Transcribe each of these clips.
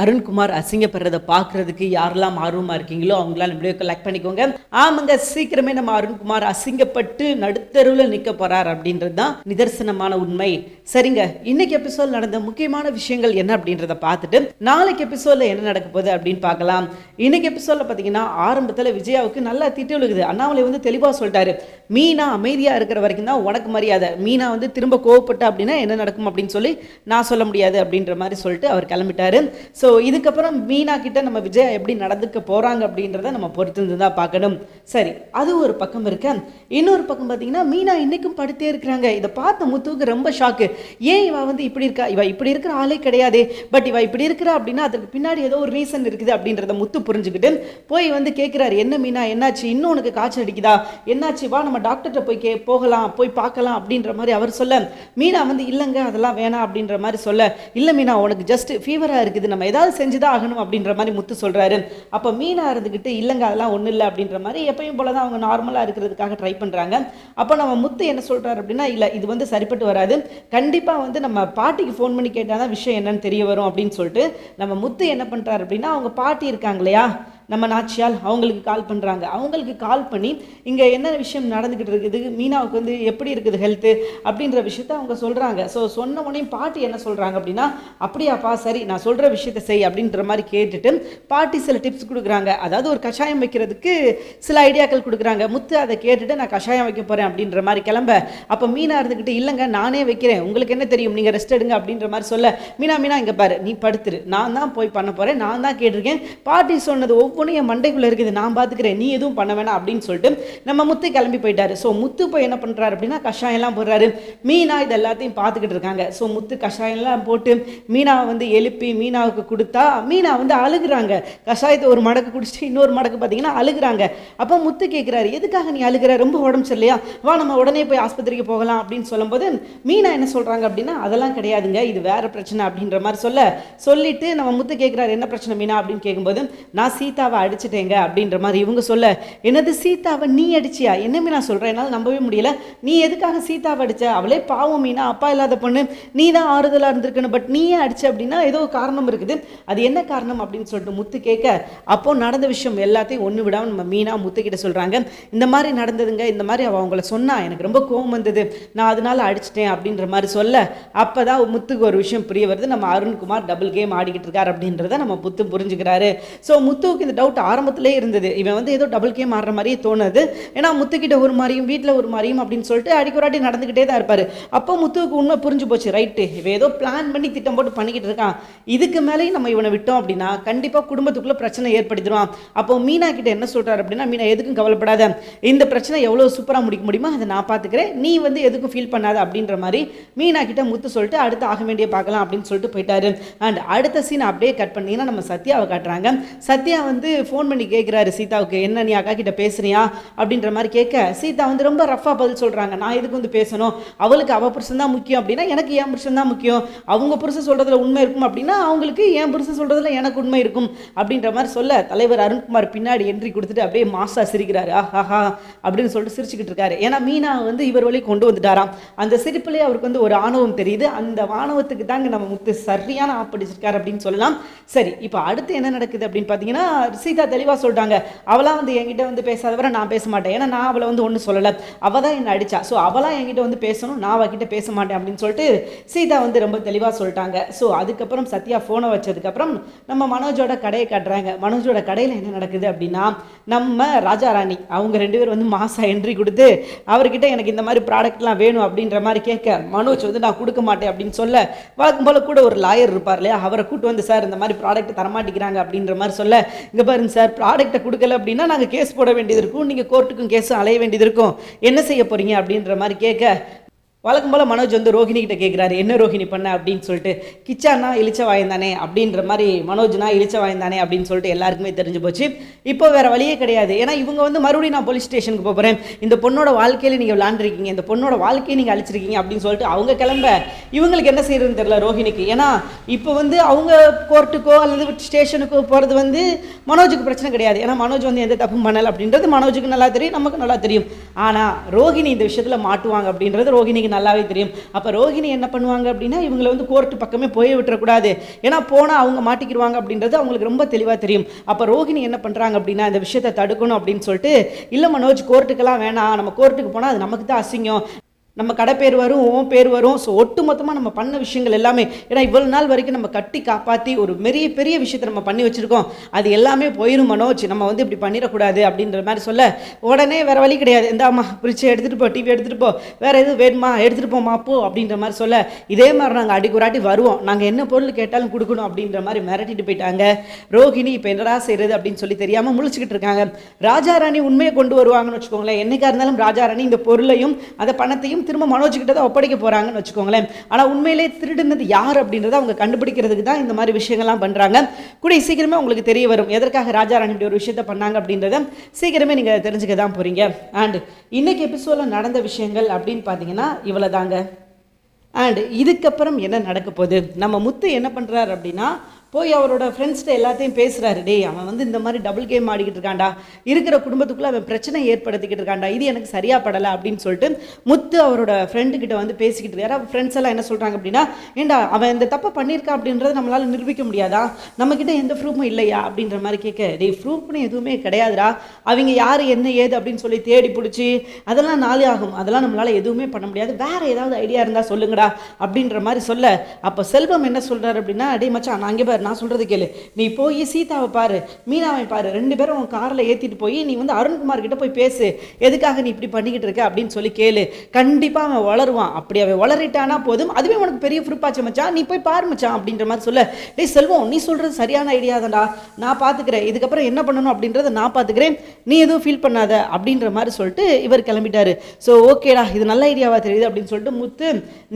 அருண்குமார் அசிங்கப்படுறதை பார்க்கறதுக்கு யாரெல்லாம் ஆர்வமாக இருக்கீங்களோ அவங்களாம் வீடியோ கலெக்ட் பண்ணிக்கோங்க. ஆமாங்க சீக்கிரமே நம்ம அருண்குமார் அசிங்கப்பட்டு நடுத்தருவில் நிற்க போறார் அப்படின்றது தான் நிதர்சனமான உண்மை. சரிங்க இன்னைக்கு எபிசோட் நடந்த முக்கியமான விஷயங்கள் என்ன அப்படின்றத பார்த்துட்டு நாளைக்கு எபிசோட்ல என்ன நடக்க போகுது அப்படின்னு பார்க்கலாம். இன்னைக்கு எபிசோட்ல பார்த்தீங்கன்னா ஆரம்பத்தில் விஜயாவுக்கு நல்லா திட்டு விழுகுது. அண்ணாமலை வந்து தெளிவாக சொல்லிட்டாரு. மீனா அமைதியாக இருக்கிற வரைக்கும் தான் உனக்கு மரியாதை. மீனா வந்து திரும்ப கோவப்பட்ட அப்படின்னா என்ன நடக்கும் அப்படின்னு சொல்லி நான் சொல்ல முடியாது அப்படின்ற மாதிரி சொல்லிட்டு அவர் கிளம்பிட்டாரு. ஸோ ஸோ இதுக்கப்புறம் மீனா கிட்ட நம்ம விஜயா எப்படி நடந்துக்க போகிறாங்க அப்படின்றத நம்ம பொறுத்து தான் பார்க்கணும். சரி அது ஒரு பக்கம் இருக்க. இன்னொரு பக்கம் பார்த்தீங்கன்னா மீனா இன்னைக்கும் படுத்தே இருக்கிறாங்க. இதை பார்த்த முத்துவுக்கு ரொம்ப ஷாக்கு ஏன் இவ வந்து இப்படி இருக்கா? இவ இப்படி இருக்கிற ஆளே கிடையாது. பட் இவ இப்படி இருக்கிறா அப்படின்னா அதுக்கு பின்னாடி ஏதோ ஒரு ரீசன் இருக்குது அப்படின்றத முத்து புரிஞ்சுக்கிட்டு போய் வந்து கேட்குறாரு என்ன மீனா என்னாச்சு? இன்னும் உனக்கு காய்ச்சல் அடிக்குதா? என்னாச்சு? வா நம்ம டாக்டர்கிட்ட போய் கே போகலாம் போய் பார்க்கலாம் அப்படின்ற மாதிரி அவர் சொல்ல. மீனா வந்து இல்லைங்க அதெல்லாம் வேணாம் அப்படின்ற மாதிரி சொல்ல. இல்லை மீனா உனக்கு ஜஸ்ட் ஃபீவராக இருக்குது. நம்ம ஏதாவது செஞ்சு தான் ஆகணும் அப்படின்ற மாதிரி முத்து சொல்கிறாரு அப்போ மீனாக இருந்துக்கிட்டு இல்லைங்க அதெல்லாம் ஒன்றும் இல்லை அப்படின்ற மாதிரி எப்பயும் போல தான் அவங்க நார்மலாக இருக்கிறதுக்காக ட்ரை பண்ணுறாங்க அப்போ நம்ம முத்து என்ன சொல்கிறாரு அப்படின்னா இல்லை இது வந்து சரிப்பட்டு வராது. கண்டிப்பாக வந்து நம்ம பாட்டிக்கு ஃபோன் பண்ணி கேட்டால் தான் விஷயம் என்னன்னு தெரிய வரும் அப்படின்னு சொல்லிட்டு நம்ம முத்து என்ன பண்ணுறாரு அப்படின்னா அவங்க பாட்டி இருக்காங்க இல்லையா நம்ம நாச்சியால் அவங்களுக்கு கால் பண்ணுறாங்க அவங்களுக்கு கால் பண்ணி இங்கே என்ன விஷயம் நடந்துக்கிட்டு இருக்குது? மீனாவுக்கு வந்து எப்படி இருக்குது ஹெல்த்து அப்படின்ற விஷயத்த அவங்க சொல்கிறாங்க ஸோ சொன்ன உடனே பாட்டி என்ன சொல்கிறாங்க அப்படின்னா அப்படியாப்பா சரி நான் சொல்கிற விஷயத்த செய் அப்படின்ற மாதிரி கேட்டுட்டு பாட்டி சில டிப்ஸ் கொடுக்குறாங்க. அதாவது ஒரு கஷாயம் வைக்கிறதுக்கு சில ஐடியாக்கள் கொடுக்குறாங்க. முத்து அதை கேட்டுட்டு நான் கஷாயம் வைக்க போகிறேன் அப்படின்ற மாதிரி கிளம்ப. அப்போ மீனா இருந்துக்கிட்டு இல்லைங்க நானே வைக்கிறேன். உங்களுக்கு என்ன தெரியும்? நீங்கள் ரெஸ்ட் எடுங்க அப்படின்ற மாதிரி சொல்ல மீனா மீனா இங்கே பாரு நீ படுத்துரு. நான் தான் போய் பண்ண போகிறேன் நான் தான் கேட்டிருக்கேன். பாட்டி சொன்னது பொண்ணு என் மண்டைக்குள்ளே இருக்குது நான் பார்த்துக்கிறேன் நீ எதுவும் பண்ண வேணாம் அப்படின்னு சொல்லிட்டு நம்ம முத்து கிளம்பி போயிட்டாரு. ஸோ முத்து போய் என்ன பண்ணுறாரு அப்படின்னா கஷாயம்லாம் போடுறாரு. மீனா இது எல்லாத்தையும் பார்த்துக்கிட்டு இருக்காங்க. ஸோ முத்து கஷாயம்லாம் போட்டு மீனாவை வந்து எழுப்பி மீனாவுக்கு கொடுத்தா மீனா வந்து அழுகுறாங்க. கஷாயத்தை ஒரு மடக்கு குடிச்சிட்டு இன்னொரு மடக்கு பார்த்தீங்கன்னா அழுகுறாங்க. அப்போ முத்து கேட்குறாரு எதுக்காக நீ அழுகிற? ரொம்ப உடம்பு சரியில்லையா? வா நம்ம உடனே போய் ஆஸ்பத்திரிக்கு போகலாம். அப்படின்னு சொல்லும்போது மீனா என்ன சொல்கிறாங்க அப்படின்னா அதெல்லாம் கிடையாதுங்க இது வேற பிரச்சனை அப்படின்ற மாதிரி சொல்ல சொல்லிட்டு நம்ம முத்து கேட்குறாரு என்ன பிரச்சனை மீனா? அப்படின்னு கேட்கும்போது நான் சீதா சீதாவை அடிச்சிட்டேங்க அப்படின்ற மாதிரி இவங்க சொல்ல என்னது சீதாவை நீ அடிச்சியா? என்ன நான் சொல்கிறேன் என்னால் நம்பவே முடியல. நீ எதுக்காக சீதாவை அடிச்ச? அவளே பாவம் மீனா. அப்பா இல்லாத பொண்ணு. நீ தான் ஆறுதலாக இருந்திருக்கணும். பட் நீயே அடிச்ச அப்படின்னா ஏதோ காரணம் இருக்குது. அது என்ன காரணம்? அப்படின்னு சொல்லிட்டு முத்து கேட்க அப்போ நடந்த விஷயம் எல்லாத்தையும் ஒன்று விடாமல் நம்ம மீனா முத்து கிட்ட சொல்கிறாங்க இந்த மாதிரி நடந்ததுங்க. இந்த மாதிரி அவள் அவங்கள சொன்னா எனக்கு ரொம்ப கோவம் வந்தது. நான் அதனால அடிச்சிட்டேன். அப்படின்ற மாதிரி சொல்ல அப்போ தான் முத்துக்கு ஒரு விஷயம் புரிய வருது. நம்ம அருண்குமார் டபுள் கேம் ஆடிக்கிட்டு இருக்கார் அப்படின்றத நம்ம முத்து புரிஞ்சுக்கிறாரு. ஸோ முத்துவுக்கு இந்த டவுட் ஆரம்பத்திலே இருந்தது. இவன் வந்து ஏதோ டபுள் கேம் ஆடுற மாதிரியே தோணுது. ஏன்னா முத்துக்கிட்ட ஒரு மாதிரியும் வீட்டில் ஒரு மாதிரியும் அப்படின்னு சொல்லிட்டு அடிக்க ஒரு வாட்டி நடந்துக்கிட்டே தான் இருப்பார். அப்போ முத்துவுக்கு உண்மை புரிஞ்சு போச்சு. ரைட்டு இவன் ஏதோ பிளான் பண்ணி திட்டம் போட்டு பண்ணிக்கிட்டு இருக்கான். இதுக்கு மேலேயும் நம்ம இவனை விட்டோம் அப்படின்னா கண்டிப்பாக குடும்பத்துக்குள்ளே பிரச்சனை ஏற்படுத்திடுவான். அப்போ மீனா கிட்ட என்ன சொல்கிறார் அப்படின்னா மீனா எதுக்கும் கவலைப்படாத. இந்த பிரச்சனை எவ்வளோ சூப்பராக முடிக்க முடியுமோ அதை நான் பார்த்துக்கிறேன். நீ வந்து எதுக்கும் ஃபீல் பண்ணாத. அப்படின்ற மாதிரி மீனா கிட்ட முத்து சொல்லிட்டு அடுத்து ஆக வேண்டிய பார்க்கலாம். அப்படின்னு சொல்லிட்டு போயிட்டாரு. அண்ட் அடுத்த சீன் அப்படியே கட் பண்ணிங்கன்னா நம்ம சத்யாவை காட்டுறாங்க. சத்யா வந்து ஃபோன் பண்ணி கேட்குறாரு சீதாவுக்கு என்ன நீ அக்கா கிட்ட பேசுறியா? அப்படின்ற மாதிரி கேட்க சீதா வந்து ரொம்ப ரஃபாக பதில் சொல்கிறாங்க நான் எதுக்கு வந்து பேசணும்? அவளுக்கு அவள் புருஷன் தான் முக்கியம் அப்படின்னா எனக்கு என் புருஷன் தான் முக்கியம். அவங்க புருஷன் சொல்கிறதுல உண்மை இருக்கும் அப்படின்னா அவங்களுக்கு என் புருஷன் சொல்கிறதுல எனக்கு உண்மை இருக்கும். அப்படின்ற மாதிரி சொல்ல தலைவர் அருண்குமார் பின்னாடி என்ட்ரி கொடுத்துட்டு அப்படியே மாசா சிரிக்கிறாரு. ஆஹாஹா அப்படின்னு சொல்லிட்டு சிரிச்சுக்கிட்டு இருக்காரு. ஏன்னா மீனா வந்து இவர் வழி கொண்டு வந்துட்டாராம். அந்த சிரிப்புலேயே அவருக்கு வந்து ஒரு ஆணவம் தெரியுது. அந்த ஆணவத்துக்கு தாங்க நம்ம முத்து சரியான ஆப்படிச்சிருக்காரு அப்படின்னு சொல்லலாம். சரி இப்போ அடுத்து என்ன நடக்குது அப்படின்னு பார்த்தீங்கன்னா சீதா தெளிவாக சொல்லிட்டாங்க அவளாம் வந்து என்கிட்ட வந்து பேசாதவரை நான் பேச மாட்டேன். ஏன்னா நான் அவளை வந்து ஒன்றும் சொல்லலை. அவள் தான் என்னை அடித்தா ஸோ அவளாம் என்கிட்ட வந்து பேசணும். நான் அவகிட்ட பேச மாட்டேன் அப்படின்னு சொல்லிட்டு சீதா வந்து ரொம்ப தெளிவாக சொல்லிட்டாங்க. ஸோ அதுக்கப்புறம் சத்யா ஃபோனை வச்சதுக்கப்புறம் நம்ம மனோஜோட கடையை காட்டுறாங்க. மனோஜோட கடையில் என்ன நடக்குது அப்படின்னா நம்ம ராஜா ராணி அவங்க ரெண்டு பேரும் வந்து மாசா என்ட்ரி கொடுத்து அவர்கிட்ட எனக்கு இந்த மாதிரி ப்ராடக்ட்லாம் வேணும் அப்படின்ற மாதிரி கேட்க மனோஜ் வந்து நான் கொடுக்க மாட்டேன் அப்படின்னு சொல்ல வழக்கம் போல கூட ஒரு லாயர் இருப்பார் இல்லையா? அவரை கூட்டு வந்து சார் இந்த மாதிரி ப்ராடக்ட் தரமாட்டிக்கிறாங்க அப்படின்ற மாதிரி சொல்ல இங்கே பாருங்க சார் ப்ராடக்ட்டை கொடுக்கல அப்படின்னா நாங்கள் கேஸ் போட வேண்டியது இருக்கும். நீங்கள் கோர்ட்டுக்கும் கேஸும் அலைய வேண்டியது இருக்கும். என்ன செய்ய போறீங்க அப்படின்ற மாதிரி கேட்க வழக்கம் போல் மனோஜ் வந்து ரோஹிணி கிட்ட கேட்குறாரு என்ன ரோஹிணி பண்ண? அப்படின்னு சொல்லிட்டு கிச்சானா இழிச்ச வாய்ந்தானே? அப்படின்ற மாதிரி மனோஜ்னா இழிச்ச வாய்ந்தானே அப்படின்னு சொல்லிட்டு எல்லாருக்குமே தெரிஞ்சு போச்சு. இப்போ வேறு வழியே கிடையாது. ஏன்னா இவங்க வந்து மறுபடியும் நான் போலீஸ் ஸ்டேஷனுக்கு போக போகிறேன் இந்த பொண்ணோட வாழ்க்கையில் நீங்கள் விளாண்டுருக்கீங்க. இந்த பொண்ணோட வாழ்க்கையை நீங்கள் அழிச்சிருக்கீங்க அப்படின்னு சொல்லிட்டு அவங்க கிளம்ப. இவங்களுக்கு என்ன செய்யறதுன்னு தெரியல ரோஹிணிக்கு. ஏன்னா இப்போ வந்து அவங்க கோர்ட்டுக்கோ அல்லது ஸ்டேஷனுக்கோ போகிறது வந்து மனோஜுக்கு பிரச்சனை கிடையாது. ஏன்னா மனோஜ் வந்து எந்த தப்பும் பண்ணலை அப்படின்றது மனோஜுக்கு நல்லா தெரியும் நமக்கு நல்லா தெரியும். ஆனால் ரோஹிணி இந்த விஷயத்தில் மாட்டுவாங்க அப்படின்றது ரோஹிணிக்கு நல்லாவே தெரியும். அப்போ ரோஹிணி என்ன பண்ணுவாங்க அப்படின்னா இவங்களை வந்து கோர்ட்டு பக்கமே போய் விட்டுறக்கூடாது. ஏன்னா போனால் அவங்க மாட்டிக்கிடுவாங்க அப்படின்றது அவங்களுக்கு ரொம்ப தெளிவாக தெரியும். அப்போ ரோஹிணி என்ன பண்ணுறாங்க அப்படின்னா இந்த விஷயத்தை தடுக்கணும் அப்படின்னு சொல்லிட்டு இல்லை மனோஜ் கோர்ட்டுக்கெல்லாம் வேணாம். நம்ம கோர்ட்டுக்கு போனால் அது நமக்கு தான் அசிங்கம். நம்ம கடை பேர் வரும் உன் பேர் வரும். ஸோ ஒட்டு மொத்தமாக நம்ம பண்ண விஷயங்கள் எல்லாமே ஏன்னா இவ்வளோ நாள் வரைக்கும் நம்ம கட்டி காப்பாற்றி ஒரு பெரிய பெரிய விஷயத்தை நம்ம பண்ணி வச்சுருக்கோம். அது எல்லாமே போயிடும் மனோஜ். நம்ம வந்து இப்படி பண்ணிடக்கூடாது அப்படின்ற மாதிரி சொல்ல உடனே வேறு வழி கிடையாது. இந்தாம்மா பிரிச்சு எடுத்துகிட்டு போ டிவி எடுத்துகிட்டு போ வேறு எதுவும் வேணுமா? எடுத்துகிட்டு போமா போ அப்படின்ற மாதிரி சொல்ல இதே மாதிரி நாங்கள் அடிக்குறாட்டி வருவோம். நாங்கள் என்ன பொருள் கேட்டாலும் கொடுக்கணும் அப்படின்ற மாதிரி மிரட்டிட்டு போயிட்டாங்க. ரோஹிணி இப்போ என்னடா செய்கிறது அப்படின்னு சொல்லி தெரியாமல் முழிச்சுக்கிட்டு இருக்காங்க. ராஜா ராணி உண்மையை கொண்டு வருவாங்கன்னு வச்சுக்கோங்களேன். என்னைக்காக இருந்தாலும் ராஜா ராணி இந்த பொருளையும் அந்த பணத்தையும் திரும்ப மனோஜ் கிட்ட தான் ஒப்படைக்க போகிறாங்கன்னு வச்சுக்கோங்களேன். ஆனால் உண்மையிலே திருடுனது யார் அப்படின்றத அவங்க கண்டுபிடிக்கிறதுக்கு தான் இந்த மாதிரி விஷயங்கள்லாம் பண்ணுறாங்க கூடிய சீக்கிரமே உங்களுக்கு தெரிய வரும் எதற்காக ராஜா ராணி ஒரு விஷயத்த பண்ணாங்க அப்படின்றத சீக்கிரமே நீங்கள் தெரிஞ்சுக்க தான் போகிறீங்க அண்ட் இன்னைக்கு எபிசோடில் நடந்த விஷயங்கள் அப்படின்னு பார்த்தீங்கன்னா இவ்வளோ தாங்க அண்ட் இதுக்கப்புறம் என்ன நடக்க போகுது? நம்ம முத்து என்ன பண்ணுறாரு அப்படின்னா போய் அவரோட ஃப்ரெண்ட்ஸ்கிட்ட எல்லாத்தையும் பேசுகிறாரு டேய் அவன் வந்து இந்த மாதிரி டபுள் கேம் ஆடிக்கிட்டு இருக்கான்டா. இருக்கிற குடும்பத்துக்குள்ளே அவன் பிரச்சனை ஏற்படுத்திக்கிட்டு இருக்கான்டா. இது எனக்கு சரியாக படலை அப்படின்னு சொல்லிட்டு முத்து அவரோட ஃப்ரெண்டுக்கிட்ட வந்து பேசிக்கிட்டு இருக்காரு. அவர் ஃப்ரெண்ட்ஸ் எல்லாம் என்ன சொல்கிறாங்க அப்படின்னா ஏண்டா அவன் இந்த தப்பை பண்ணியிருக்கான் அப்படின்றத நம்மளால் நிரூபிக்க முடியாதா? நம்மக்கிட்ட எந்த ப்ரூஃபும் இல்லையா? அப்படின்ற மாதிரி கேட்க டேய் ப்ரூஃப்னு எதுவுமே கிடையாதுடா. அவங்க யார் என்ன ஏது அப்படின்னு சொல்லி தேடி பிடிச்சி அதெல்லாம் நாளே ஆகும். அதெல்லாம் நம்மளால் எதுவுமே பண்ண முடியாது. வேறு ஏதாவது ஐடியா இருந்தால் சொல்லுங்கடா. அப்படின்ற மாதிரி சொல்ல அப்போ செல்வம் என்ன சொல்கிறார் அப்படின்னா டே மச்சான் நான் அங்கே சார் நான் சொல்கிறது கேளு. நீ போய் சீதாவை பாரு மீனாவை பாரு ரெண்டு பேரும் உன் காரில் ஏற்றிட்டு போய் நீ வந்து அருண்குமார் கிட்ட போய் பேசு. எதுக்காக நீ இப்படி பண்ணிக்கிட்டு இருக்க அப்படின்னு சொல்லி கேளு. கண்டிப்பாக அவன் வளருவான். அப்படி அவன் வளரிட்டானா போதும். அதுவே உனக்கு பெரிய ப்ரூஃபாச்சு மச்சான். நீ போய் பாரு மச்சான் அப்படின்ற மாதிரி சொல்ல. டேய் செல்வம் நீ சொல்கிறது சரியான ஐடியா தான்டா. நான் பார்த்துக்கிறேன் இதுக்கப்புறம் என்ன பண்ணணும் அப்படின்றத நான் பார்த்துக்கிறேன் நீ எதுவும் ஃபீல் பண்ணாத அப்படின்ற மாதிரி சொல்லிட்டு இவர் கிளம்பிட்டாரு. ஸோ ஓகேடா இது நல்ல ஐடியாவாக தெரியுது அப்படின்னு சொல்லிட்டு முத்து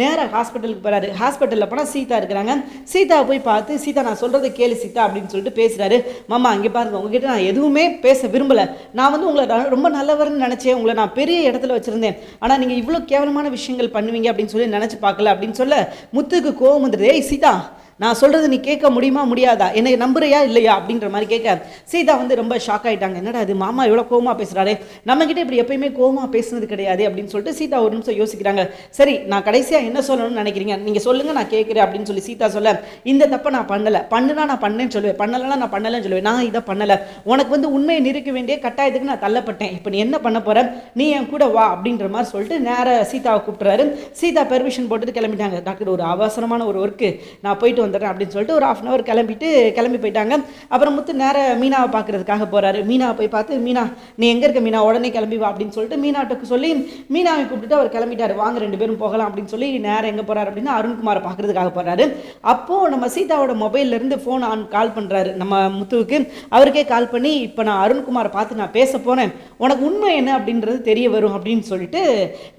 நேராக ஹாஸ்பிட்டலுக்கு போகிறாரு ஹாஸ்பிட்டலில் போனால் சீதா இருக்கிறாங்க. சீதாவை போய் பார்த்து சீதா நான் நான் சொல்கிறத கேளு சீதா அப்படின்னு சொல்லிட்டு பேசுகிறாரு மாமா அங்கே பாருங்க உங்ககிட்ட நான் எதுவுமே பேச விரும்பலை. நான் வந்து உங்களை ரொம்ப நல்லவர்னு நினச்சேன். உங்களை நான் பெரிய இடத்துல வச்சுருந்தேன். ஆனால் நீங்கள் இவ்வளோ கேவலமான விஷயங்கள் பண்ணுவீங்க அப்படின்னு சொல்லி நினச்சி பார்க்கல அப்படின்னு சொல்ல முத்துக்கு கோவம் வந்துடுது. ஏய் சீதா நான் சொல்கிறது நீ கேட்க முடியுமா முடியாதா? என்னை நம்புறியா இல்லையா? அப்படின்ற மாதிரி கேட்க சீதா வந்து ரொம்ப ஷாக் ஆகிட்டாங்க என்னடா அது மாமா இவ்வளோ கோமா பேசுகிறாரு நம்மக்கிட்ட இப்படி எப்பயுமே கோமா பேசுனது கிடையாது? அப்படின்னு சொல்லிட்டு சீதா ஒரு நிமிஷம் யோசிக்கிறாங்க. சரி நான் கடைசியாக என்ன சொல்லணும்னு நினைக்கிறீங்க? நீங்கள் சொல்லுங்கள் நான் கேட்குறேன் அப்படின்னு சொல்லி சீதா சொல்ல இந்த தப்பை நான் பண்ணலை. பண்ணுனா நான் பண்ணேன்னு சொல்லுவேன். பண்ணலைன்னா நான் பண்ணலைன்னு சொல்லுவேன். நான் இதை பண்ணலை. உனக்கு வந்து உண்மையை நிறுக்க வேண்டிய கட்டாயத்துக்கு நான் தள்ளப்பட்டேன். இப்போ நீ என்ன பண்ண போகிறேன் நீ என் கூட வா அப்படின்ற மாதிரி சொல்லிட்டு நேராக சீதாவை கூப்பிட்றாரு. சீதா பெர்மிஷன் போட்டுட்டு கிளம்பிட்டாங்க. டாக்டர் ஒரு அவசரமான ஒரு ஒர்க்கு நான் போயிட்டு வந்துடுறேன் அப்படின்னு சொல்லிட்டு ஒரு ஆஃப் அன் அவர் கிளம்பிட்டு கிளம்பி போயிட்டாங்க. அப்புறம் முத்து நேர மீனாவை பார்க்கறதுக்காக போறாரு. மீனாவை போய் பார்த்து மீனா நீ எங்கே இருக்க? மீனா உடனே கிளம்பி வா அப்படின்னு சொல்லிட்டு மீனாட்டுக்கு சொல்லி மீனாவை கூப்பிட்டுட்டு அவர் கிளம்பிட்டாரு. வாங்க ரெண்டு பேரும் போகலாம் அப்படின்னு சொல்லி நேரம் எங்கே போறாரு அப்படின்னா அருண்குமாரை பார்க்கறதுக்காக போறாரு. அப்போ நம்ம சீதாவோட மொபைல்ல இருந்து ஃபோன் ஆன் கால் பண்றாரு நம்ம முத்துவுக்கு. அவருக்கே கால் பண்ணி இப்போ நான் அருண்குமாரை பார்த்து நான் பேச போனேன் உனக்கு உண்மை என்ன அப்படின்றது தெரிய வரும் அப்படின்னு சொல்லிட்டு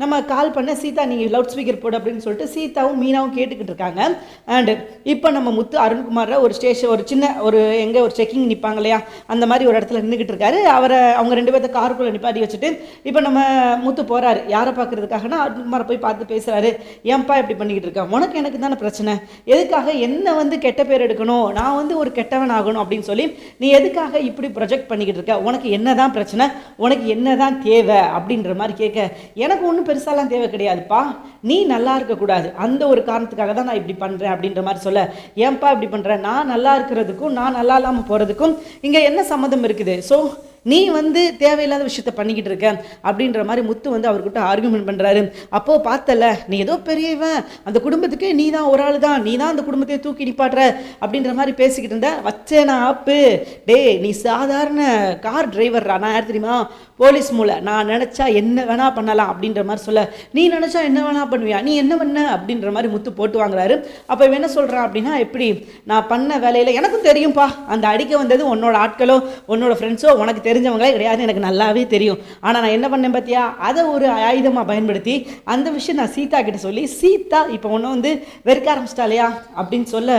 நம்ம கால் பண்ண சீதா நீங்கள் லவுட் ஸ்பீக்கர் போடு அப்படின்னு சொல்லிட்டு சீதாவும் மீனாவும் கேட்டுக்கிட்டு இருக்காங்க. அண்ட் இப்போ இப்போ நம்ம முத்து அருண்குமாரை ஒரு ஸ்டேஷன் ஒரு சின்ன ஒரு எங்கே ஒரு செக்கிங் நிற்பாங்க இல்லையா அந்த மாதிரி ஒரு இடத்துல நின்றுக்கிட்டு இருக்காரு அவரை அவங்க ரெண்டு பேர்த்த காருக்குள்ளே நிப்பாட்டி வச்சுட்டு இப்போ நம்ம முத்து போகிறாரு யாரை பார்க்கறதுக்காகனா அருண்குமாரை போய் பார்த்து பேசுகிறாரு ஏன்பா இப்படி பண்ணிக்கிட்டு இருக்கேன் உனக்கு எனக்கு தானே பிரச்சனை. எதுக்காக என்ன வந்து கெட்ட பேர் எடுக்கணும்? நான் வந்து ஒரு கெட்டவன் ஆகணும் அப்படின்னு சொல்லி நீ எதுக்காக இப்படி ப்ரொஜெக்ட் பண்ணிக்கிட்டு இருக்க? உனக்கு என்ன தான் பிரச்சனை? உனக்கு என்ன தான் தேவை? அப்படின்ற மாதிரி கேட்க எனக்கு ஒன்றும் பெருசாலாம் தேவை கிடையாதுப்பா. நீ நல்லா இருக்கக்கூடாது. அந்த ஒரு காரணத்துக்காக தான் நான் இப்படி பண்ணுறேன் அப்படின்ற மாதிரி சொல்ல ஏன்பா இப்படி பண்ணுற நான் நல்லா இருக்கிறதுக்கும் நான் நல்லா இல்லாமல் போகிறதுக்கும் இங்கே என்ன சம்மந்தம் இருக்குது? ஸோ நீ வந்து தேவையில்லாத விஷயத்த பண்ணிக்கிட்டு இருக்க அப்படின்ற மாதிரி முத்து வந்து அவர்கிட்ட ஆர்குமெண்ட் பண்ணுறாரு அப்போ பார்த்தல நீ ஏதோ பெரியவன் அந்த குடும்பத்துக்கு நீ தான் ஒரு ஆள் தான். நீ தான் அந்த குடும்பத்தையே தூக்கி நிப்பாட்டுற அப்படின்ற மாதிரி பேசிக்கிட்டு இருந்த வச்சேனா ஆப்பு. டேய் நீ சாதாரண கார் டிரைவர்ரா நான் யார் தெரியுமா? போலீஸ் மூளை நான் நினச்சா என்ன வேணா பண்ணலாம் அப்படின்ற மாதிரி சொல்ல. நீ நினச்சா என்ன வேணா பண்ணுவியா? நீ என்ன பண்ண அப்படின்ற மாதிரி முத்து போட்டு வாங்குறாரு. அப்போ இவன் என்ன சொல்கிறான் அப்படின்னா எப்படி? நான் பண்ண வேலையில் எனக்கும் தெரியும்ப்பா அந்த அடிக்க வந்தது உன்னோட ஆட்களோ உன்னோட ஃப்ரெண்ட்ஸோ உனக்கு தெரியும் தெரிஞ்சவங்களே கிடையாது எனக்கு நல்லாவே தெரியும். ஆனால் நான் என்ன பண்ணேன் பார்த்தியா அதை ஒரு ஆயுதமாக பயன்படுத்தி அந்த விஷயம் நான் சீதா கிட்ட சொல்லி சீதா இப்போ ஒன்று வந்து வெறுக்க ஆரம்பிச்சிட்டா இல்லையா? அப்படின்னு சொல்ல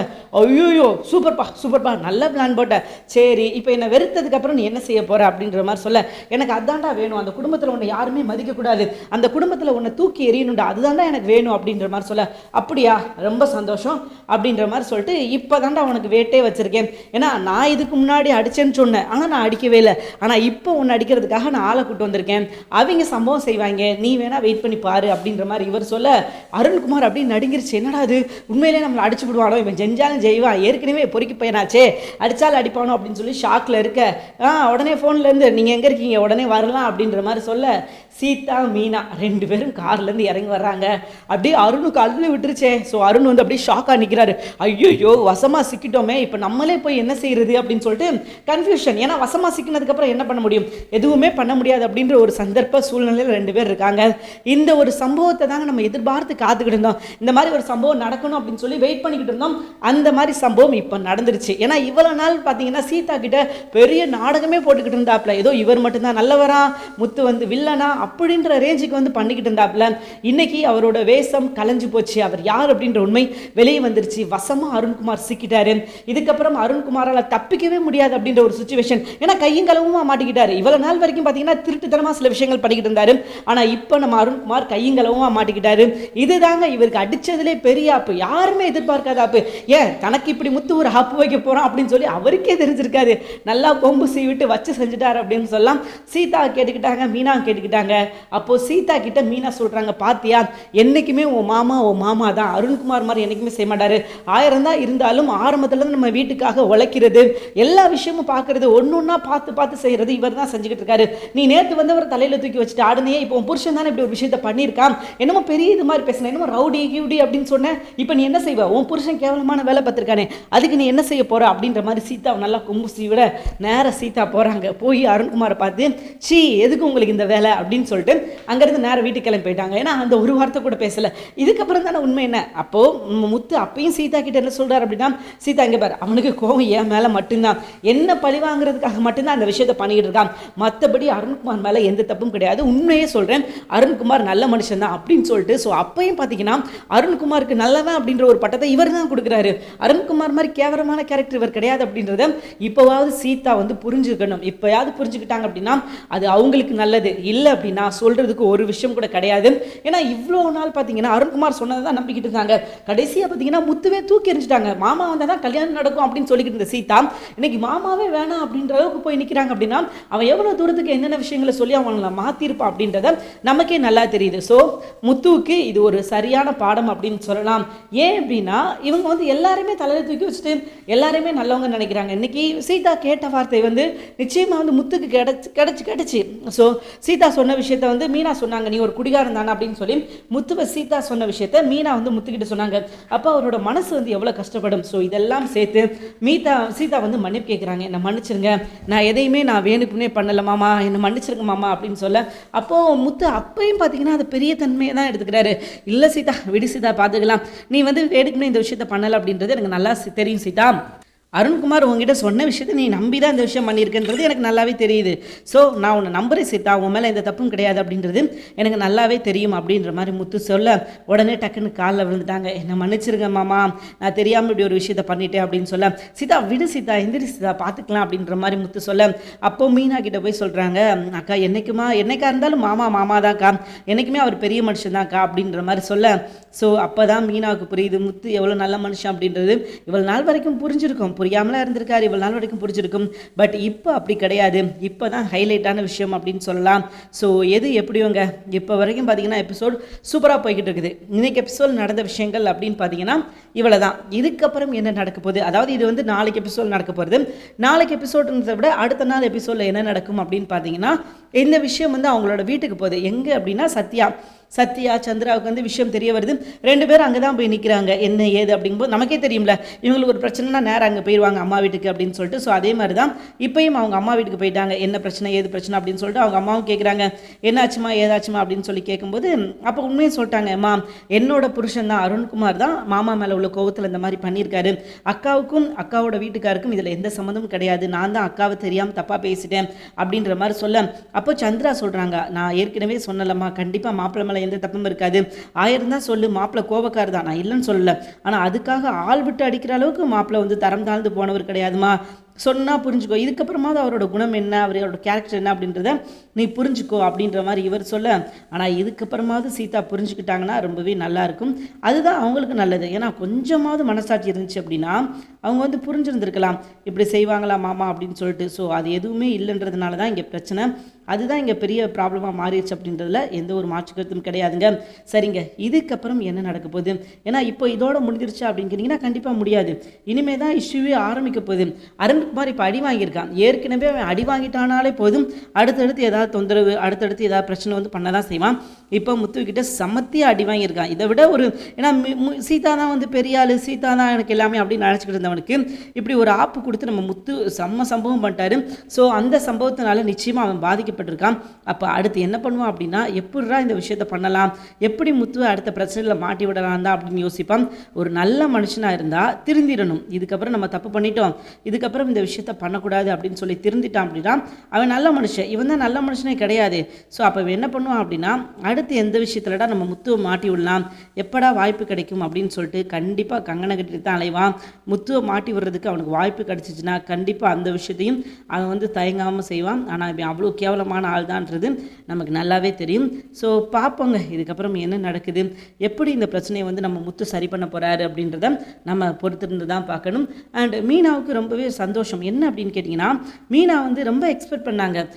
ஐயோயோ சூப்பர்ப்பா சூப்பர்ப்பா நல்ல பிளான் போட்ட. சரி இப்போ என்னை வெறுத்ததுக்கு அப்புறம் நீ என்ன செய்ய போகிற அப்படின்ற மாதிரி சொல்ல எனக்கு அதான்டா வேணும். அந்த குடும்பத்தில் உன்னை யாருமே மதிக்கக்கூடாது. அந்த குடும்பத்தில் உன்னை தூக்கி எறியணுண்டா அதுதான்டா எனக்கு வேணும். அப்படின்ற மாதிரி சொல்ல அப்படியா? ரொம்ப சந்தோஷம். அப்படின்ற மாதிரி சொல்லிட்டு இப்போ தான்டா உனக்கு வேட்டே வச்சிருக்கேன். ஏன்னா நான் இதுக்கு முன்னாடி அடிச்சேன்னு சொன்னேன். ஆனால் நான் அடிக்கவே இல்லை. ஆனால் இப்போ உன்னை அடிக்கிறதுக்காக நான் ஆளை கூட்டு வந்திருக்கேன். அவங்க சம்பவம் செய்வாங்க. நீ வேணா வெயிட் பண்ணி பாரு அப்படின்ற மாதிரி இவர் சொல்ல அருண்குமார் அப்படியே நடுங்கிருச்சு. என்னடா அது உண்மையிலே நம்மளை அடிச்சு விடுவானோ? இவன் செஞ்சாலும் செய்வான் ஏற்கனவே பொறுக்கி பையனாச்சே. அடித்தாலும் அடிப்பானோ? அப்படின்னு சொல்லி ஷாக்கில் இருக்க ஆ உடனே ஃபோன்லேருந்து நீங்கள் எங்கே இருக்கீங்க? உடனே வரலாம். அப்படின்ற மாதிரி சொல்ல சீதா மீனா ரெண்டு பேரும் கார்லேருந்து இறங்கி வர்றாங்க. அப்படியே அருணுக்கு அழுது விட்டுருச்சே. ஸோ அருண் வந்து அப்படியே ஷாக்காக நிற்கிறாரு ஐயோ வசமாக சிக்கிட்டோமே. இப்போ நம்மளே போய் என்ன செய்யறது? அப்படின்னு சொல்லிட்டு கன்ஃபியூஷன் ஏன்னா வசமாக சிக்கினதுக்கப்புறம் என்ன பண்ண முடியும்? எதுவுமே பண்ண முடியாது அப்படின்ற ஒரு சந்தர்ப்ப சூழ்நிலையில் ரெண்டு பேர் இருக்காங்க. இந்த ஒரு சம்பவத்தை தாங்க நம்ம எதிர்பார்த்து காத்துக்கிட்டு இருந்தோம். இந்த மாதிரி ஒரு சம்பவம் நடக்கணும் அப்படின்னு சொல்லி வெயிட் பண்ணிக்கிட்டு இருந்தோம். அந்த மாதிரி சம்பவம் இப்போ நடந்துருச்சு. ஏன்னா இவ்வளோ நாள் பார்த்தீங்கன்னா சீதா கிட்ட பெரிய நாடகமே போட்டுக்கிட்டு இருந்தாப்ல. ஏதோ இவர் மட்டும்தான் நல்லவரா முத்து வந்து வில்லனா அப்படின்ற ரேஞ்சுக்கு வந்து பண்ணிக்கிட்டு இருந்தாப்ல. இன்னைக்கு அவரோட வேஷம் கலைஞ்சு போச்சு. அவர் யார் அப்படின்ற உண்மை வெளியே வந்துருச்சு. வசமா அருண்குமார் சிக்கிட்டாரு. இதுக்கப்புறம் அருண்குமாரால் தப்பிக்கவே முடியாது அப்படின்ற ஒரு சுச்சுவேஷன் ஏன்னா கையும் களவுமா மாட்டிக்கிட்டார். இவ்வளவு நாள் வரைக்கும் பார்த்தீங்கன்னா திருட்டுத்தனமாக சில விஷயங்கள் பண்ணிக்கிட்டு இருந்தார். ஆனா இப்போ நம்ம அருண்குமார் கையும் மாட்டிக்கிட்டாரு. இதுதாங்க இவருக்கு அடிச்சதுலே பெரிய ஆப்பு. யாருமே எதிர்பார்க்காத ஆப்பு. ஏன் தனக்கு இப்படி முத்து ஒரு ஆப்பு வைக்க போகிறோம் அப்படின்னு சொல்லி அவருக்கே தெரிஞ்சிருக்காது. நல்லா கொம்பு சீவிட்டு வச்சு செஞ்சுட்டார் அப்படின்னு சொல்லலாம். சீதா கேட்டுக்கிட்டாங்க மீனா கேட்டுக்கிட்டாங்க. அப்போ சீதா கிட்ட மீனா சொல்றாங்க பாத்தியா என்னைக்குமே உன் மாமா உன் மாமா தான். அருண்குமார் மாதிரி என்னைக்குமே செய்ய மாட்டாரு. ஆயிரம் தான் இருந்தாலும் ஆரம்பத்துல இருந்து நம்ம வீட்டுக்காக உழைக்கிறது எல்லா விஷயமும் பார்க்குறது ஒன்று ஒன்றா பார்த்து பார்த்து செய்யறது இவர் தான் செஞ்சுக்கிட்டு இருக்காரு. நீ நேற்று வந்து அவர் தலையில் தூக்கி வச்சுட்டு ஆடுனே இப்போ உன் புருஷன் தானே இப்படி ஒரு விஷயத்த பண்ணியிருக்கான்? என்னமோ பெரிய இது மாதிரி பேசின என்னமோ ரவுடி கிவுடி அப்படின்னு சொன்னேன் இப்போ நீ என்ன செய்வ? உன் புருஷன் கேவலமான வேலை பார்த்துருக்கானே அதுக்கு நீ என்ன செய்ய போகிற அப்படின்ற மாதிரி சீதா நல்லா கும்பு விட நேரா சீதா போகிறாங்க போய் அருண்குமாரை பார்த்து சி எதுக்கு உங்களுக்கு இந்த வேலை அப்படின்னு சொல்லிட்டு அங்கேருந்து நேரம் வீட்டுக்கு கிளம்பி போயிட்டாங்க. ஏன்னா அந்த ஒரு வார்த்தை கூட பேசலை. இதுக்கப்புறம் தானே உண்மை என்ன? அப்போது முத்து அப்பயும் சீதா கிட்ட என்ன சொல்கிறார் அப்படின்னா சீதா இங்கே பாரு அவனுக்கு கோவம் ஏன் மேலே மட்டும்தான். என்ன பழி வாங்குறதுக்காக மட்டும்தான் அந்த விஷயத்தை பண்ணிக்கிட்டு இருக்கான். மற்றபடி அருண்குமார் மேல எந்த தப்பும் கிடையாது. உண்மையே சொல்றேன். அருண்குமார் நல்ல மனுஷன் தான் அப்படின்னு சொல்லிட்டு ஸோ அப்பயும் பார்த்தீங்கன்னா அருண்குமாருக்கு நல்லவன் அப்படின்ற ஒரு பட்டத்தை இவர் தான் கொடுக்குறாரு. அருண்குமார் மாதிரி கேவலமான கேரக்டர் இவர் கிடையாது அப்படின்றத இப்போவாவது சீதா வந்து புரிஞ்சுக்கணும். இப்போயாவது புரிஞ்சுக்கிட்டாங்க அப்படின்னா அது அவங்களுக்கு நல்லது. இல்லை அப்படின்னா சொல்றதுக்கு ஒரு விஷயம் கூட கிடையாது. ஏன்னா இவ்வளோ நாள் பார்த்தீங்கன்னா அருண்குமார் சொன்னதை தான் நம்பிக்கிட்டு இருந்தாங்க. கடைசியாக பார்த்தீங்கன்னா முத்துவே தூக்கி எறிஞ்சிட்டாங்க. மாமா வந்தால் தான் கல்யாணம் நடக்கும் அப்படின்னு சொல்லிக்கிட்டு இருந்த சீதா இன்னைக்கு மாமாவே வேணாம் அப்படின்ற அளவுக்கு போய் நிற்கிறாங்க அப்படின்னா அவன் எவ்வளோ தூரத்துக்கு என்னென்ன விஷயங்களை சொல்லி அவங்கள மாற்றிருப்பான் அப்படின்றத நமக்கே நல்லா தெரியுது. ஸோ முத்துவுக்கு இது ஒரு சரியான பாடம் அப்படின்னு சொல்லலாம். ஏன் அப்படின்னா இவங்க வந்து எல்லாருமே தலையில தூக்கி வச்சுட்டு எல்லாருமே நல்லவங்க நினைக்கிறாங்க. இன்னைக்கு சீதா கேட்ட வார்த்தை வந்து நிச்சயமாக வந்து முத்துக்கு கிடச்சி கிடச்சி கிடச்சி. ஸோ சீதா சொன்ன விஷயத்த வந்து மீனா சொன்னாங்க நீ ஒரு குடிகாரன் தானே அப்படின்னு சொல்லி முத்துவை சீதா சொன்ன விஷயத்த மீனா வந்து முத்துக்கிட்ட சொன்னாங்க. அப்போ அவரோட மனசு வந்து எவ்வளோ கஷ்டப்படும். ஸோ இதெல்லாம் சேர்த்து மீதா சீதா வந்து மன்னிப்பு கேட்குறாங்க என்னை மன்னிச்சிருங்க. நான் எதையுமே நான் வேணுக்குனே பண்ணல மாமா என்னை மன்னிச்சிருங்க மாமா அப்படின்னு சொல்ல அப்போது முத்து அப்பயும் பார்த்தீங்கன்னா அது பெரிய தன்மையை தான் எடுத்துக்கிறாரு. இல்லை சீதா விடு சீதா பார்த்துக்கலாம் நீ வந்து வேணுக்குனே இந்த விஷயத்த பண்ணலை அப்படின்றது எனக்கு நல்லா தெரியும் சீதா. அருண்குமார் உங்ககிட்ட சொன்ன விஷயத்தை நீ நம்பி தான் இந்த விஷயம் பண்ணியிருக்கன்றது எனக்கு நல்லாவே தெரியுது. ஸோ நான் உன்னை நம்புறேன் சீதா உன் மேலே எந்த தப்பும் கிடையாது அப்படின்றது எனக்கு நல்லாவே தெரியும் அப்படின்ற மாதிரி முத்து சொல்ல உடனே டக்குன்னு காலில் விழுந்துட்டாங்க. என்னை மன்னிச்சிருங்க மாமா. நான் தெரியாமல் இப்படி ஒரு விஷயத்த பண்ணிட்டேன் அப்படின்னு சொல்ல சீதா விடு சீதா எந்திரி சீதா பார்த்துக்கலாம் அப்படின்ற மாதிரி முத்து சொல்ல அப்போ மீனா கிட்ட போய் சொல்கிறாங்க அக்கா என்னைக்குமா? என்னைக்கா இருந்தாலும் மாமா மாமா தான்க்கா என்றைக்குமே அவர் பெரிய மனுஷன் தான்க்கா அப்படின்ற மாதிரி சொல்ல. ஸோ அப்போ தான் மீனாவுக்கு புரியுது முத்து எவ்வளோ நல்ல மனுஷன் அப்படின்றது. இவ்வளோ நாள் வரைக்கும் புரிஞ்சிருக்கும். புரியாமலாம் இருந்திருக்காரு. இவ்வளோ நாள் வரைக்கும் பிடிச்சிருக்கும் பட் இப்போ அப்படி கிடையாது. இப்போ தான் ஹைலைட்டான விஷயம் அப்படின்னு சொல்லலாம். ஸோ எது எப்படியோங்க இப்போ வரைக்கும் பார்த்தீங்கன்னா எபிசோட் சூப்பராக போய்கிட்டு இருக்குது. இன்னைக்கு எபிசோட் நடந்த விஷயங்கள் அப்படின்னு பார்த்தீங்கன்னா இவ்வளோ தான் இதுக்கப்புறம் என்ன நடக்க போகுது? அதாவது இது வந்து நாளைக்கு எபிசோட் நடக்க போகிறது நாளைக்கு எபிசோடுன்றதை விட அடுத்த நாள் எபிசோடில் என்ன நடக்கும் அப்படின்னு பார்த்தீங்கன்னா இந்த விஷயம் வந்து அவங்களோட வீட்டுக்கு போகுது. எங்கே அப்படின்னா சத்யா. சத்யா சந்திராவுக்கு வந்து விஷயம் தெரிய வருது. ரெண்டு பேரும் அங்கே தான் போய் நிற்கிறாங்க என்ன ஏது அப்படிங்கும்போது நமக்கே தெரியும்ல. இவங்களுக்கு ஒரு பிரச்சனைனா நேரம் அங்கே போயிடுவாங்க அம்மா வீட்டுக்கு அப்படின்னு சொல்லிட்டு. ஸோ அதே மாதிரி தான் இப்பயும் அவங்க அம்மா வீட்டுக்கு போயிட்டாங்க. என்ன பிரச்சனை ஏது பிரச்சனை அப்படின்னு சொல்லிட்டு அவங்க அம்மாவும் கேட்குறாங்க என்னாச்சுமா ஏதாச்சுமா அப்படின்னு சொல்லி கேட்கும்போது அப்போ உண்மையை சொல்லிட்டாங்க. அம்மா என்னோட புருஷன் தான் அருண்குமார் தான் மாமா மேலே உள்ள கோவத்தில் இந்த மாதிரி பண்ணியிருக்காரு. அக்காவுக்கும் அக்காவோட வீட்டுக்காருக்கும் இதில் எந்த சம்மந்தமும் கிடையாது. நான் தான் அக்காவை தெரியாமல் தப்பாக பேசிட்டேன். அப்படின்ற மாதிரி சொல்ல. அப்போ சந்திரா சொல்கிறாங்க நான் ஏற்கனவே சொன்னலம்மா கண்டிப்பாக மாப்பிள்ளை எந்த தப்பும் இருக்காது. ஆயிரம் தான் சொல்லு மாப்பிள்ளை கோபக்கார் தான். நான் இல்லைன்னு சொல்லல. ஆனால் அதுக்காக ஆள் விட்டு அடிக்கிற அளவுக்கு மாப்பிள்ளை வந்து தரம் தாழ்ந்து போனவர் கிடையாதுமா? சொன்னால் புரிஞ்சுக்கோ. இதுக்கப்புறமாவது அவரோட குணம் என்ன அவர் அவரோட கேரக்டர் என்ன அப்படின்றத நீ புரிஞ்சுக்கோ அப்படின்ற மாதிரி இவர் சொல்ல. ஆனால் இதுக்கப்புறமாவது சீதா புரிஞ்சுக்கிட்டாங்கன்னா ரொம்பவே நல்லாயிருக்கும் அதுதான் அவங்களுக்கு நல்லது. ஏன்னா கொஞ்சமாவது மனசாட்சி இருந்துச்சு அப்படின்னா அவங்க வந்து புரிஞ்சிருந்திருக்கலாம். இப்படி செய்வாங்களா மாமா அப்படின்னு சொல்லிட்டு. ஸோ அது எதுவுமே இல்லைன்றதுனால தான் இங்கே பிரச்சனை. அதுதான் இங்கே பெரிய ப்ராப்ளமாக மாறிடுச்சு அப்படின்றதுல எந்த ஒரு மாற்று கருத்தும் கிடையாதுங்க. சரிங்க. இதுக்கப்புறம் என்ன நடக்க போகுது? ஏன்னா இப்போ இதோட முடிஞ்சிருச்சு அப்படின்னு கண்டிப்பாக முடியாது. இனிமே தான் இஷ்யூவே ஆரம்பிக்க போகுது. மாதிரி இப்போ அடி வாங்கியிருக்கான். ஏற்கனவே அவன் அடி வாங்கிட்டானாலே போதும். அடுத்தடுத்து ஏதாவது தொந்தரவு அடுத்தடுத்து ஏதாவது பிரச்சனை வந்து பண்ண தான் செய்வான். இப்போ முத்துக்கிட்ட சமத்தியாக அடி வாங்கியிருக்கான். இதை விட ஒரு ஏன்னா மி- மு- சீதா தான் வந்து பெரிய ஆள் சீதா தான் எனக்கு எல்லாமே அப்படின்னு நினச்சிக்கிட்டு இருந்தவனுக்கு இப்படி ஒரு ஆப்பு கொடுத்து நம்ம முத்து செம்ம சம்பவம் பண்ணிட்டாரு. ஸோ அந்த சம்பவத்தினால நிச்சயமாக அவன் பாதிக்கப்பட்டிருக்கான். அப்போ அடுத்து என்ன பண்ணுவான் அப்படின்னா எப்படிரா இந்த விஷயத்த பண்ணலாம்? எப்படி முத்துவை அடுத்த பிரச்சனையில் மாட்டி விடலாம் தான் அப்படின்னு யோசிப்பான். ஒரு நல்ல மனுஷனாக இருந்தால் திருந்திடணும். இதுக்கப்புறம் நம்ம தப்பு பண்ணிட்டோம். இதுக்கப்புறம் இந்த விஷயத்த பண்ணக்கூடாது அப்படின்னு சொல்லி திருந்திட்டான் அப்படின்னா அவன் நல்ல மனுஷன். இவன் தான் நல்ல மனுஷனே கிடையாது. ஸோ அப்போ இவன் என்ன பண்ணுவான் அப்படின்னா அடுத்து எந்த விஷயத்துலடா நம்ம முத்துவை மாட்டி விடலாம்? எப்படா வாய்ப்பு கிடைக்கும் அப்படின்னு சொல்லிட்டு கண்டிப்பாக கங்கனை கட்டிட்டு தான் அலைவான். முத்துவை மாட்டி விடுறதுக்கு அவனுக்கு வாய்ப்பு கிடச்சிச்சின்னா கண்டிப்பாக அந்த விஷயத்தையும் அவன் வந்து தயங்காமல் செய்வான். ஆனால் இவன் அவ்வளோ கேவலமான ஆள் தான்ன்றது நமக்கு நல்லாவே தெரியும். ஸோ பார்ப்போங்க இதுக்கப்புறம் என்ன நடக்குது? எப்படி இந்த பிரச்சனையை வந்து நம்ம முத்து சரி பண்ண போகிறாரு அப்படின்றத நம்ம பொறுத்திருந்து தான் பார்க்கணும். அண்ட் மீனாவுக்கு ரொம்பவே சந்தோஷம். என்ன அப்படின்னு கேட்டிங்கன்னா மீனா வந்து ரொம்ப எக்ஸ்பெக்ட் பண்ணாங்க.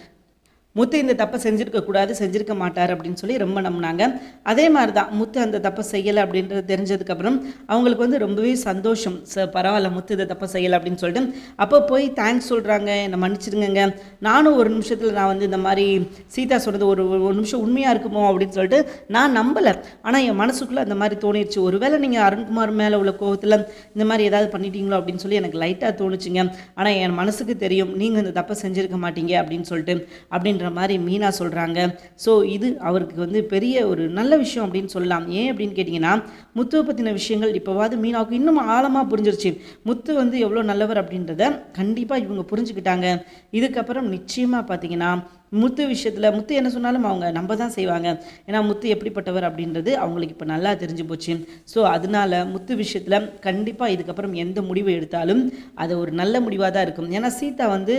முத்து இந்த தப்பை செஞ்சுருக்க கூடாது செஞ்சுருக்க மாட்டார் அப்படின்னு சொல்லி ரொம்ப நம்பினாங்க. அதே மாதிரி தான் முத்து அந்த தப்பை செய்யலை அப்படின்றது தெரிஞ்சதுக்கப்புறம் அவங்களுக்கு வந்து ரொம்பவே சந்தோஷம். ச பரவாயில்ல முத்து இந்த தப்பை செய்யலை அப்படின்னு சொல்லிட்டு. அப்போ போய் தேங்க்ஸ் சொல்கிறாங்க என்னை மன்னிச்சிடுங்க நானும் ஒரு நிமிஷத்தில் நான் வந்து இந்த மாதிரி சீதா சொன்னது ஒரு ஒரு நிமிஷம் உண்மையாக இருக்குமோ? அப்படின்னு சொல்லிட்டு நான் நம்பலை. ஆனால் என் மனசுக்குள்ளே அந்த மாதிரி தோணிடுச்சு ஒருவேளை நீங்கள் அருண்குமார் மேலே உள்ள கோவத்தில் இந்த மாதிரி ஏதாவது பண்ணிட்டீங்களோ அப்படின்னு சொல்லி எனக்கு லைட்டாக தோணுச்சுங்க. ஆனால் என் மனசுக்கு தெரியும் நீங்கள் இந்த தப்பை செஞ்சுருக்க மாட்டீங்க அப்படின்னு சொல்லிட்டு. அப்படின்ற மாதிரி மீனா சொல்கிறாங்க ஸோ இது அவருக்கு வந்து பெரிய ஒரு நல்ல விஷயம் அப்படின்னு சொல்லலாம். ஏன் அப்படின்னு கேட்டிங்கன்னா முத்துவை பற்றின விஷயங்கள் இப்போவாது மீனாவுக்கு இன்னும் ஆழமாக புரிஞ்சிருச்சு. முத்து வந்து எவ்வளோ நல்லவர் அப்படின்றத கண்டிப்பாக இவங்க புரிஞ்சுக்கிட்டாங்க. இதுக்கப்புறம் நிச்சயமாக பார்த்தீங்கன்னா முத்து விஷயத்தில் முத்து என்ன சொன்னாலும் அவங்க நம்ப தான் செய்வாங்க. ஏன்னா முத்து எப்படிப்பட்டவர் அப்படின்றது அவங்களுக்கு இப்போ நல்லா தெரிஞ்சு போச்சு. ஸோ அதனால முத்து விஷயத்தில் கண்டிப்பாக இதுக்கப்புறம் எந்த முடிவு எடுத்தாலும் அது ஒரு நல்ல முடிவாக தான் இருக்கும். ஏன்னா சீதா வந்து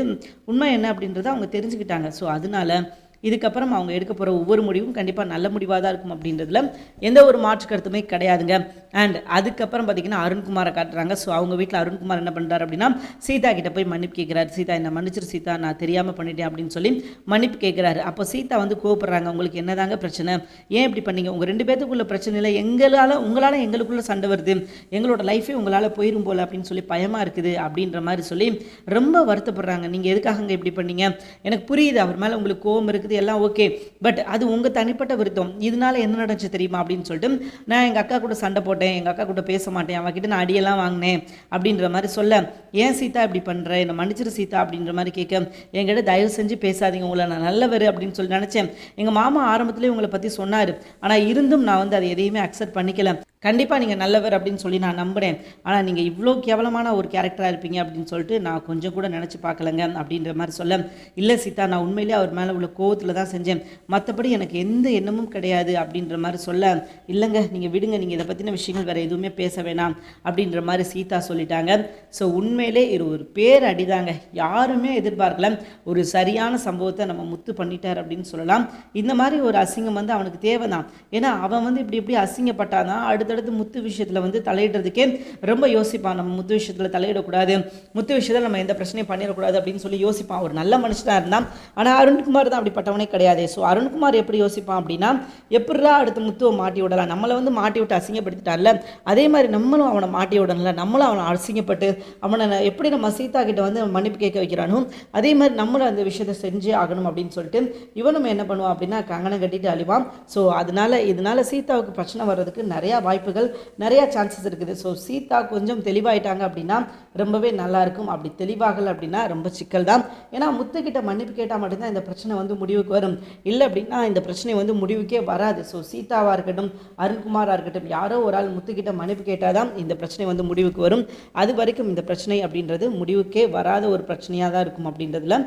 உண்மை என்ன அப்படின்றத அவங்க தெரிஞ்சுக்கிட்டாங்க. ஸோ அதனால இதுக்கப்புறம் அவங்க எடுக்க போகிற ஒவ்வொரு முடிவும் கண்டிப்பாக நல்ல முடிவாக தான் இருக்கும் அப்படின்றதுல எந்த ஒரு மாற்று கருத்துமே கிடையாதுங்க. அண்ட் அதுக்கப்புறம் பார்த்தீங்கன்னா அருண்குமாரை காட்டுறாங்க. ஸோ அவங்க வீட்டில் அருண்குமார் என்ன பண்ணுறாரு அப்படின்னா சீதா கிட்ட போய் மன்னிப்பு கேட்குறாரு சீதா என்ன மன்னிச்சிரு சீதா நான் தெரியாமல் பண்ணிட்டேன் அப்படின்னு சொல்லி மன்னிப்பு கேட்குறாரு அப்போ சீதா வந்து கோவப்படுறாங்க. உங்களுக்கு என்னதாங்க பிரச்சனை? ஏன் இப்படி பண்ணீங்க? உங்கள் ரெண்டு பேத்துக்குள்ள பிரச்சனை இல்லை. எங்களால் உங்களால் எங்களுக்குள்ள சண்டை வருது. எங்களோட லைஃபே உங்களால் போயிடும் போல் அப்படின்னு சொல்லி பயமாக இருக்குது அப்படின்ற மாதிரி சொல்லி ரொம்ப வருத்தப்படுறாங்க. நீங்கள் எதுக்காக இப்படி பண்ணீங்க? எனக்கு புரியுது. அவர் மேலே உங்களுக்கு கோவம் இருக்குது எல்லாம் ஓகே பட் அது உங்கள் தனிப்பட்ட விருத்தம். இதனால என்ன நடந்துச்சு தெரியுமா அப்படின்னு சொல்லிட்டு நான் எங்கள் அக்கா கூட சண்டை போட்டேன் எங்கள் அக்கா கூட பேச மாட்டேன் அவகிட்ட நான் அடியெல்லாம் வாங்கினேன் அப்படின்ற மாதிரி சொல்ல ஏன் சீதா இப்படி பண்ணுற என்னை மன்னிச்சிரு சீதா அப்படின்ற மாதிரி கேட்க என்கிட்ட தயவு செஞ்சு பேசாதீங்க உங்களை நான் நல்லவர் அப்படின்னு சொல்லி நினச்சேன். எங்கள் மாமா ஆரம்பத்துலேயே உங்களை பற்றி சொன்னார். ஆனால் இருந்தும் நான் வந்து அதை எதையுமே அக்செப்ட் பண்ணிக்கல. கண்டிப்பாக நீங்கள் நல்லவர் அப்படின்னு சொல்லி நான் நம்புகிறேன் ஆனால் நீங்கள் இவ்வளோ கேவலமான ஒரு கேரக்டராக இருப்பீங்க அப்படின்னு சொல்லிட்டு நான் கொஞ்சம் கூட நினச்சி பார்க்கலங்க அப்படின்ற மாதிரி சொல்ல. இல்லை சீதா நான் உண்மையிலேயே அவர் மேலே உள்ள கோவத்தில் தான் செஞ்சேன். மற்றபடி எனக்கு எந்த எண்ணமும் கிடையாது அப்படின்ற மாதிரி சொல்ல. இல்லைங்க நீங்கள் விடுங்க நீங்கள் இதை பற்றின விஷயங்கள் வேறு எதுவுமே பேச வேணாம் அப்படின்ற மாதிரி சீதா சொல்லிட்டாங்க. ஸோ உண்மையிலே இது ஒரு பேர் அடிதாங்க. யாருமே எதிர்பார்க்கல ஒரு சரியான சம்பவத்தை நம்ம முத்து பண்ணிட்டார் அப்படின்னு சொல்லலாம். இந்த மாதிரி ஒரு அசிங்கம் வந்து அவனுக்கு தேவை தான் ஏன்னா அவன் வந்து இப்படி இப்படி அசிங்கப்பட்டாதான் அடுத்தடுத்து முத்து விஷயத்தில் வந்து தலையிடுறதுக்கே ரொம்ப யோசிப்பான். நம்ம முத்து விஷயத்தில் தலையிடக்கூடாது. முத்து விஷயத்தில் நம்ம எந்த பிரச்சனையும் பண்ணிடக்கூடாது அப்படின்னு சொல்லி யோசிப்பான். ஒரு நல்ல மனுஷனாக இருந்தான். ஆனால் அருண்குமார் தான் அப்படிப்பட்டவனே கிடையாது. ஸோ அருண்குமார் எப்படி யோசிப்பான் அப்படின்னா எப்படிடா அடுத்து முத்துவை மாட்டி விடலாம்? நம்மளை வந்து மாட்டி விட்டு அசிங்கப்படுத்திட்டார்ல? அதே மாதிரி நம்மளும் அவனை மாட்டி விடணும்ல? நம்மளும் அவனை அசிங்கப்பட்டு அவனை எப்படி நம்ம சீதா கிட்ட வந்து மன்னிப்பு கேட்க வைக்கிறானோ அதே மாதிரி நம்மளும் அந்த விஷயத்தை செஞ்சே ஆகணும் அப்படின்னு சொல்லிட்டு இவனும் என்ன பண்ணுவான் அப்படின்னா கங்கணம் கட்டிட்டு அழிவான். ஸோ அதனால இதனால சீதாவுக்கு பிரச்சனை வர்றதுக்கு நிறையா வாய்ப்பு வாய்ப்புகள் நிறையா சான்சஸ் இருக்குது. ஸோ சீதா கொஞ்சம் தெளிவாயிட்டாங்க அப்படின்னா ரொம்பவே நல்லா இருக்கும். அப்படி தெளிவாகலை அப்படின்னா ரொம்ப சிக்கல் தான் ஏன்னா முத்துக்கிட்ட மன்னிப்பு கேட்டால் மட்டும்தான் இந்த பிரச்சனை வந்து முடிவுக்கு வரும். இல்லை அப்படின்னா இந்த பிரச்சனை வந்து முடிவுக்கே வராது. ஸோ சீதாவாக இருக்கட்டும் அருண்குமாராக இருக்கட்டும் யாரோ ஒரு ஆள் முத்துக்கிட்ட மன்னிப்பு கேட்டால் தான் இந்த பிரச்சனை வந்து முடிவுக்கு வரும். அது வரைக்கும் இந்த பிரச்சனை அப்படின்றது முடிவுக்கே வராத ஒரு பிரச்சனையாக தான் இருக்கும் அப்படின்றதுல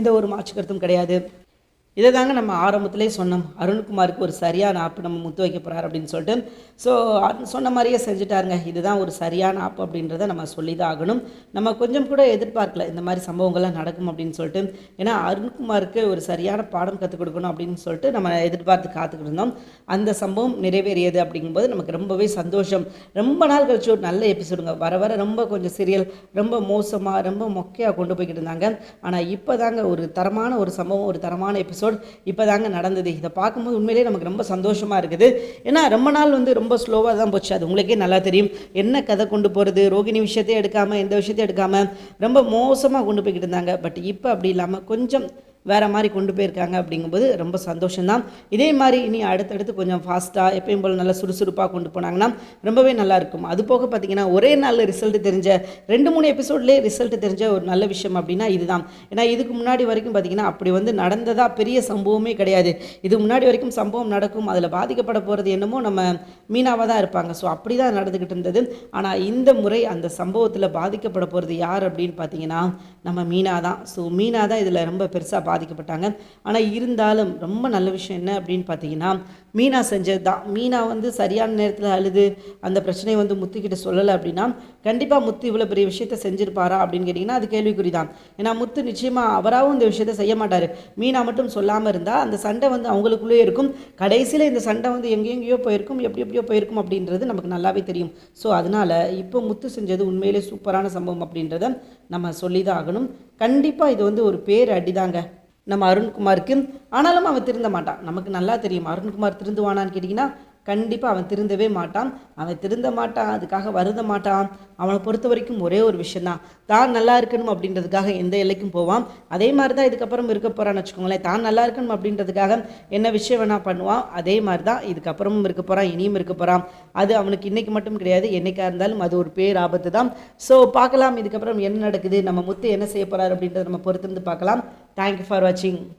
எந்த ஒரு மாற்று கருத்தும் கிடையாது. இதை தாங்க நம்ம ஆரம்பத்திலே சொன்னோம். அருண்குமாருக்கு ஒரு சரியான ஆப்பு நம்ம முத்து வைக்க போகிறார் அப்படின்னு சொல்லிட்டு. ஸோ சொன்ன மாதிரியே செஞ்சுட்டாருங்க. இதுதான் ஒரு சரியான ஆப்பு அப்படின்றத நம்ம சொல்லி தான் ஆகணும். நம்ம கொஞ்சம் கூட எதிர்பார்க்கல இந்த மாதிரி சம்பவங்கள்லாம் நடக்கும் அப்படின்னு சொல்லிட்டு. ஏன்னா அருண்குமாருக்கு ஒரு சரியான பாடம் கற்றுக் கொடுக்கணும் அப்படின்னு சொல்லிட்டு நம்ம எதிர்பார்த்து காத்துக்கிட்டு இருந்தோம். அந்த சம்பவம் நிறைவேறியது அப்படிங்கும்போது நமக்கு ரொம்பவே சந்தோஷம். ரொம்ப நாள் கழிச்சு ஒரு நல்ல எபிசோடுங்க. வர வர ரொம்ப கொஞ்சம் சீரியல் ரொம்ப மோசமாக ரொம்ப மொக்கையாக கொண்டு போய்கிட்டு இருந்தாங்க. ஆனால் இப்போ தாங்க ஒரு தரமான ஒரு சம்பவம் ஒரு தரமான எபிசோட் இப்போ தாங்க நடந்தது. இதை பார்க்கும்போது உண்மையிலேயே நமக்கு ரொம்ப சந்தோஷமாக இருக்குது. ஏன்னா ரொம்ப நாள் வந்து ரொம்ப ஸ்லோவாக தான் போச்சு. அது உங்களுக்கே நல்லா தெரியும். என்ன கதை கொண்டு போகிறது ரோகிணி விஷயத்தையும் எடுக்காமல் எந்த விஷயத்தையும் எடுக்காமல் ரொம்ப மோசமாக கொண்டு போய்கிட்டு இருந்தாங்க. பட் இப்போ அப்படி இல்லாமல் கொஞ்சம் வேறு மாதிரி கொண்டு போயிருக்காங்க அப்படிங்கும்போது ரொம்ப சந்தோஷம்தான். இதே மாதிரி இனி அடுத்தடுத்து கொஞ்சம் ஃபாஸ்ட்டாக எப்பயும் போல் நல்லா சுறுசுறுப்பாக கொண்டு போனாங்கன்னா ரொம்பவே நல்லா இருக்கும். அது போக பார்த்தீங்கன்னா ஒரே நாளில் ரிசல்ட் தெரிஞ்ச ரெண்டு மூணு எபிசோட்லேயே ரிசல்ட் தெரிஞ்ச ஒரு நல்ல விஷயம் அப்படின்னா இதுதான். ஏன்னா இதுக்கு முன்னாடி வரைக்கும் பார்த்தீங்கன்னா அப்படி வந்து நடந்ததாக பெரிய சம்பவமே கிடையாது. இது முன்னாடி வரைக்கும் சம்பவம் நடக்கும். அதில் பாதிக்கப்பட போகிறது என்னமோ நம்ம மீனாவாக தான் இருப்பாங்க. ஸோ அப்படி தான் நடந்துக்கிட்டு இருந்தது. ஆனால் இந்த முறை அந்த சம்பவத்தில் பாதிக்கப்பட போகிறது யார் அப்படின்னு பார்த்தீங்கன்னா நம்ம மீனா தான் ஸோ மீனா தான் இதில் ரொம்ப பெருசாக பாதிக்கப்பட்டாங்க. ஆனால் இருந்தாலும் ரொம்ப நல்ல விஷயம் என்ன அப்படின்னு பார்த்தீங்கன்னா மீனா செஞ்சது தான். மீனா வந்து சரியான நேரத்தில் அழுது அந்த பிரச்சனையை வந்து முத்துக்கிட்ட சொல்லலை அப்படின்னா கண்டிப்பாக முத்து இவ்வளோ பெரிய விஷயத்த செஞ்சிருப்பாரா அப்படின்னு கேட்டிங்கன்னா அது கேள்விக்குறி தான் ஏன்னா முத்து நிச்சயமாக அவராகவும் இந்த விஷயத்த செய்ய மாட்டார். மீனா மட்டும் சொல்லாமல் இருந்தால் அந்த சண்டை வந்து அவங்களுக்குள்ளேயே இருக்கும். கடைசியில் இந்த சண்டை வந்து எங்கெங்கேயோ போயிருக்கும் எப்படி எப்படியோ போயிருக்கும் அப்படின்றது நமக்கு நல்லாவே தெரியும். ஸோ அதனால் இப்போ முத்து செஞ்சது உண்மையிலே சூப்பரான சம்பவம் அப்படின்றத நம்ம சொல்லி தான் ஆகணும். கண்டிப்பாக இது வந்து ஒரு பேர் அடிதாங்க நம்ம அருண்குமாருக்கு ஆனாலும் அவன் திருந்த மாட்டான். நமக்கு நல்லா தெரியும். அருண்குமார் திருந்துவானான்னு கேட்டிங்கன்னா கண்டிப்பாக அவன் திருந்தவே மாட்டான். அவன் திருந்த மாட்டான் அதுக்காக வருந்த மாட்டான். அவனை பொறுத்த வரைக்கும் ஒரே ஒரு விஷயந்தான் தான் நல்லா இருக்கணும் அப்படின்றதுக்காக எந்த எல்லைக்கும் போவான். அதே மாதிரி தான் இதுக்கப்புறம் இருக்க போகிறான்னு வச்சுக்கோங்களேன். தான் நல்லா இருக்கணும் அப்படின்றதுக்காக என்ன விஷயம் வேணால் பண்ணுவான். அதே மாதிரி தான் இதுக்கப்புறமும் இருக்க போகிறான் இனியும் இருக்க போகிறான் அது அவனுக்கு இன்றைக்கி மட்டும் கிடையாது. என்றைக்காக இருந்தாலும் அது ஒரு பேர் ஆபத்து தான் ஸோ பார்க்கலாம். இதுக்கப்புறம் என்ன நடக்குது? நம்ம முத்து என்ன செய்ய போகிறார் அப்படின்றத நம்ம பொறுத்திருந்து பார்க்கலாம். தேங்க்யூ ஃபார் வாட்சிங்